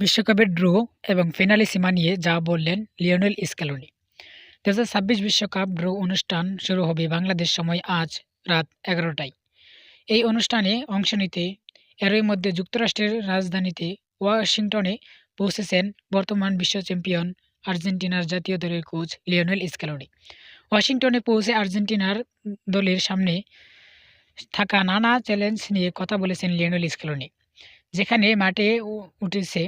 বিশ্বকাপের ড্র এবং ফিনালি সীমা নিয়ে যা বললেন লিওনেল স্ক্যালোনি। দু ছাব্বিশ বিশ্বকাপ ড্র অনুষ্ঠান শুরু হবে বাংলাদেশ সময় আজ রাত এগারোটায়। এই অনুষ্ঠানে অংশ নিতে, এরই মধ্যে যুক্তরাষ্ট্রের রাজধানীতে ওয়াশিংটনে পৌঁছেছেন বর্তমান বিশ্ব চ্যাম্পিয়ন আর্জেন্টিনার জাতীয় দলের কোচ লিওনেল স্ক্যালোনি। ওয়াশিংটনে পৌঁছে আর্জেন্টিনার দলের সামনে থাকা নানা চ্যালেঞ্জ নিয়ে কথা বলেছেন লিওনেল স্ক্যালোনি, যেখানে মাঠে উঠেছে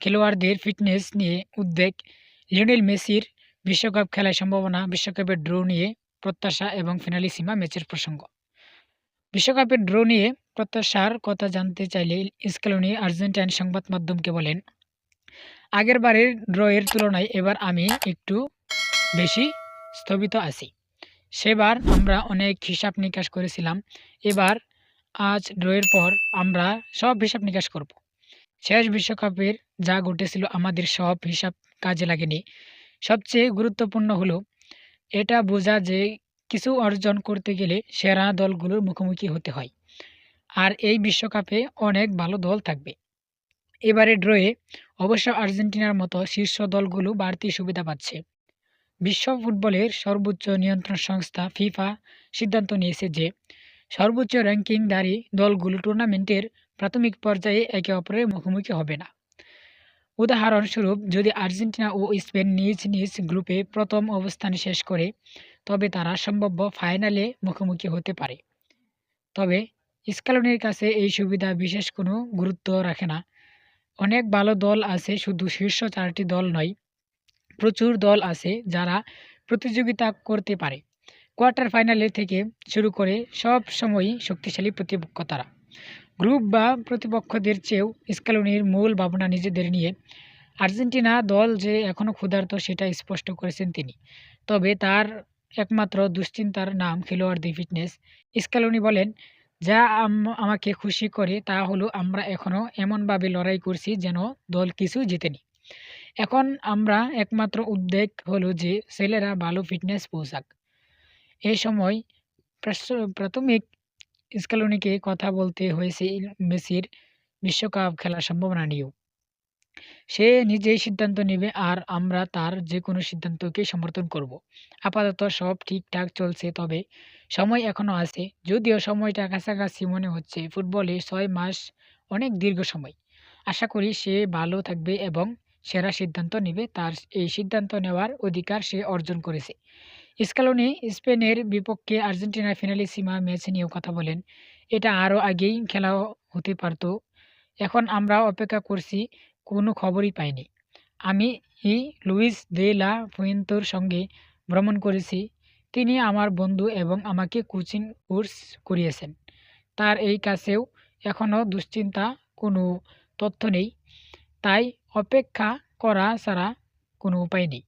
খেলোয়াড়দের ফিটনেস নিয়ে উদ্বেগ। লিওনেল মেসির বিশ্বকাপ খেলায় সম্ভাবনা, বিশ্বকাপের ড্র নিয়ে প্রত্যাশা এবং ফিনালি সীমা ম্যাচের প্রসঙ্গ। বিশ্বকাপের ড্র নিয়ে প্রত্যাশার কথা জানতে চাইলে স্ক্যালোনি আর্জেন্টাইন সংবাদ মাধ্যমকে বলেন, আগের বারের ড্রয়ের তুলনায় এবার আমি একটু বেশি স্থগিত আছি। সেবার আমরা অনেক হিসাব নিকাশ করেছিলাম। এবার আজ ড্রয়ের পর আমরা সব হিসাব নিকাশ করব। শেষ বিশ্বকাপের যা ঘটেছিল আমাদের সব হিসাব কাজে লাগেনি। সবচেয়ে গুরুত্বপূর্ণ হলো, এটা বোঝা যে কিছু অর্জন করতে গেলে সেরা দলগুলোর মুখোমুখি হতে হয়। আর এই বিশ্বকাপে অনেক ভালো দল থাকবে। এবারে ড্রয়ে অবশ্য আর্জেন্টিনার মতো শীর্ষ দলগুলো বাড়তি সুবিধা পাচ্ছে। বিশ্ব ফুটবলের সর্বোচ্চ নিয়ন্ত্রণ সংস্থা ফিফা সিদ্ধান্ত নিয়েছে যে সর্বোচ্চ র্যাঙ্কিংধারী দলগুলো টুর্নামেন্টের প্রাথমিক পর্যায়ে একে অপরের মুখোমুখি হবে না। উদাহরণস্বরূপ, যদি আর্জেন্টিনা ও স্পেন নিজ নিজ গ্রুপে প্রথম অবস্থান শেষ করে, তবে তারা সম্ভাব্য ফাইনালে মুখোমুখি হতে পারে। তবে স্কালনের কাছে এই সুবিধা বিশেষ কোনো গুরুত্ব রাখে না। অনেক ভালো দল আছে, শুধু শীর্ষ চারটি দল নয়, প্রচুর দল আছে যারা প্রতিযোগিতা করতে পারে। কোয়ার্টার ফাইনালে থেকে শুরু করে সব সময়ই শক্তিশালী প্রতিপক্ষ তারা গ্রুপ বা প্রতিপক্ষদের চেয়েও স্কালোনির মূল ভাবনা নিজেদের নিয়ে। আর্জেন্টিনা দল যে এখনও ক্ষুধার্ত সেটা স্পষ্ট করেছেন তিনি। তবে তার একমাত্র দুশ্চিন্তার নাম খেলোয়াড়দের ফিটনেস স্কালোনি বলেন, যা আম- আমাকে খুশি করে তা হলো আমরা এখনও এমনভাবে লড়াই করছি যেন দল কিছু জেতেনি। এখন আমরা একমাত্র উদ্বেগ হলো যে ছেলেরা ভালো ফিটনেস পৌঁছাক। এই সময় প্রাথমিক স্কালোনিকে কথা বলতে হয়েছে মেসির বিশ্বকাপ খেলার সম্ভাবনা নিয়েও। সে নিজেই সিদ্ধান্ত নেবে আর আমরা তার যে কোনো সিদ্ধান্তকে সমর্থন করব। আপাতত সব ঠিকঠাক চলছে, তবে সময় এখনও আছে। যদিও সময়টা কাছাকাছি মনে হচ্ছে, ফুটবলে ছয় মাস অনেক দীর্ঘ সময়। আশা করি সে ভালো থাকবে এবং সেরা সিদ্ধান্ত নেবে। তার এই সিদ্ধান্ত নেওয়ার অধিকার সে অর্জন করেছে। স্কালোনি স্পেনের বিপক্ষে আর্জেন্টিনার ফিনালি সীমা ম্যাচ নিয়েও কথা বলেন। এটা আরও আগেই খেলা হতে পারত। এখন আমরা অপেক্ষা করছি, কোনো খবরই পাইনি। আমি ই লুইস দে লা ফুয়েন্তোর সঙ্গে ভ্রমণ করেছি। তিনি আমার বন্ধু এবং আমাকে কোচিং কোর্স করিয়েছেন। তার এই কাছেও এখনও দুশ্চিন্তা, কোনো তথ্য নেই। তাই অপেক্ষা করা ছাড়া কোনো উপায় নেই।